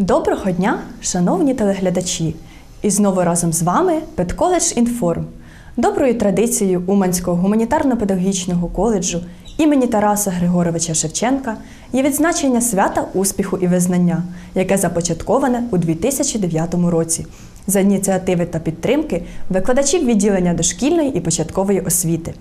Доброго дня, шановні телеглядачі! І знову разом з вами Педколедж Інформ. Доброю традицією Уманського гуманітарно-педагогічного коледжу імені Тараса Григоровича Шевченка є відзначення свята успіху і визнання, яке започатковане у 2009 році за ініціативи та підтримки викладачів відділення дошкільної і початкової освіти.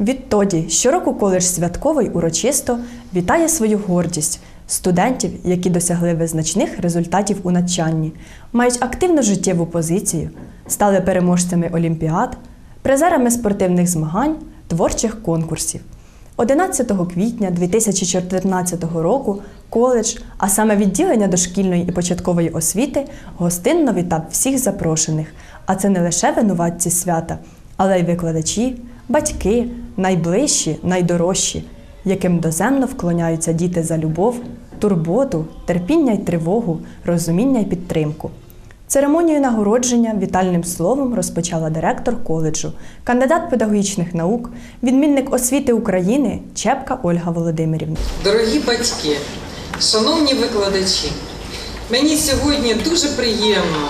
Відтоді щороку коледж святково й урочисто вітає свою гордість студентів, які досягли визначних результатів у навчанні, мають активну життєву позицію, стали переможцями олімпіад, призерами спортивних змагань, творчих конкурсів. 11 квітня 2014 року коледж, а саме відділення дошкільної і початкової освіти, гостинно вітав всіх запрошених. А це не лише винуватці свята, але й викладачі, батьки, найближчі, найдорожчі, яким доземно вклоняються діти за любов, турботу, терпіння й тривогу, розуміння й підтримку. Церемонію нагородження вітальним словом розпочала директор коледжу, кандидат педагогічних наук, відмінник освіти України Чепка Ольга Володимирівна. Дорогі батьки, шановні викладачі, мені сьогодні дуже приємно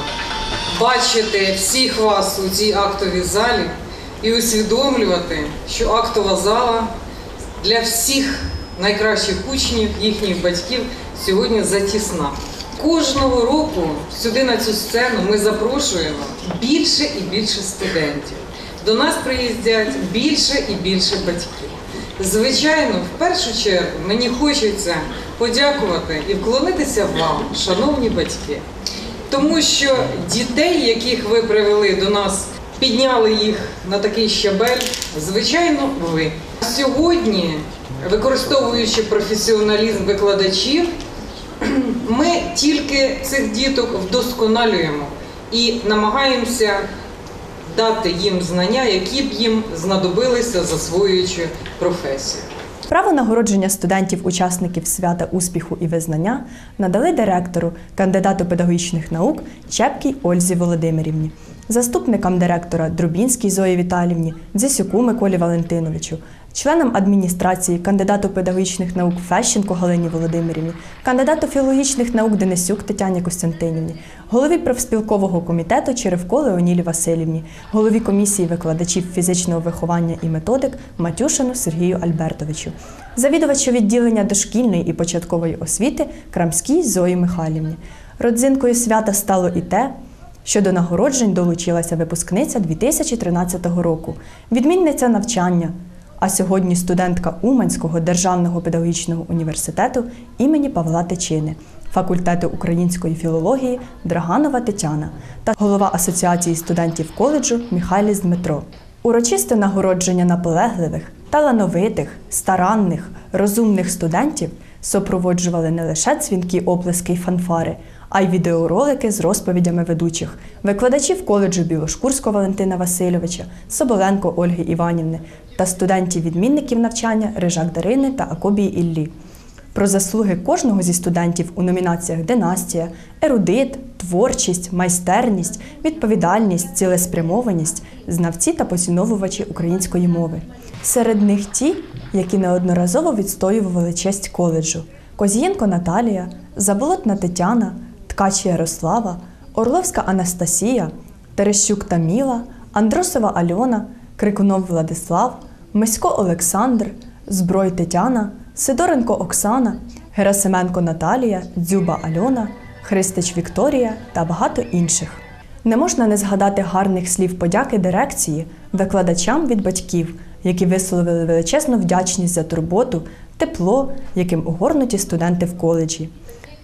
бачити всіх вас у цій актовій залі і усвідомлювати, що актова зала для всіх найкращих учнів, їхніх батьків сьогодні затісна. Кожного року сюди на цю сцену ми запрошуємо більше і більше студентів. До нас приїздять більше і більше батьків. Звичайно, в першу чергу мені хочеться подякувати і вклонитися вам, шановні батьки, тому що дітей, яких ви привели до нас, підняли їх на такий щабель, звичайно, ви. Сьогодні, використовуючи професіоналізм викладачів, ми тільки цих діток вдосконалюємо і намагаємося дати їм знання, які б їм знадобилися, засвоюючи професію. Право нагородження студентів-учасників свята успіху і визнання надали директору, кандидату педагогічних наук Чепкій Ользі Володимирівні, заступникам директора Друбінській Зої Віталівні, Дзисюку Миколі Валентиновичу, членам адміністрації, кандидату педагогічних наук Фещенко Галині Володимирівні, кандидату філологічних наук Денисюк Тетяні Костянтинівні, голові профспілкового комітету Черевко Леонілі Васильівні, голові комісії викладачів фізичного виховання і методик Матюшину Сергію Альбертовичу, завідувачу відділення дошкільної і початкової освіти Крамській Зої Михайлівні. Родзинкою свята стало і те, що до нагороджень долучилася випускниця 2013 року, відмінниця навчання, а сьогодні студентка Уманського державного педагогічного університету імені Павла Тичини, факультету української філології Драганова Тетяна та голова Асоціації студентів коледжу Михайліс Дмитро. Урочисте нагородження наполегливих, талановитих, старанних, розумних студентів супроводжували не лише дзвінки оплески й фанфари, а й відеоролики з розповідями ведучих, викладачів коледжу Білошкурського Валентина Васильовича, Соболенко Ольги Іванівни та студентів-відмінників навчання Рижак Дарини та Акобії Іллі. Про заслуги кожного зі студентів у номінаціях Династія, ерудит, творчість, майстерність, відповідальність, цілеспрямованість, знавці та поціновувачі української мови. Серед них ті, які неодноразово відстоювали честь коледжу: Козієнко Наталія, Заболотна Тетяна, Ткач Ярослава, Орловська Анастасія, Терещук Таміла, Андросова Альона, Крикунов Владислав, Мисько Олександр, Зброй Тетяна, Сидоренко Оксана, Герасименко Наталія, Дзюба Альона, Христич Вікторія та багато інших. Не можна не згадати гарних слів подяки дирекції, викладачам від батьків, які висловили величезну вдячність за турботу, тепло, яким огорнуті студенти в коледжі.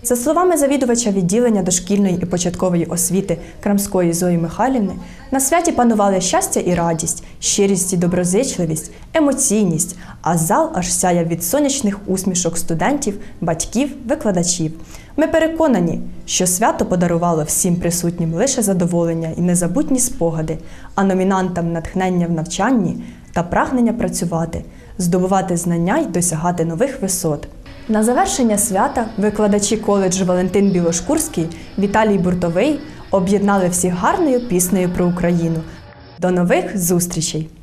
За словами завідувача відділення дошкільної і початкової освіти Крамської Зої Михайлівни, на святі панували щастя і радість, щирість і доброзичливість, емоційність, а зал аж сяяв від сонячних усмішок студентів, батьків, викладачів. Ми переконані, що свято подарувало всім присутнім лише задоволення і незабутні спогади, а номінантам натхнення в навчанні та прагнення працювати, здобувати знання й досягати нових висот. На завершення свята викладачі коледжу Валентин Білошкурський, Віталій Буртовий об'єднали всіх гарною піснею про Україну. До нових зустрічей!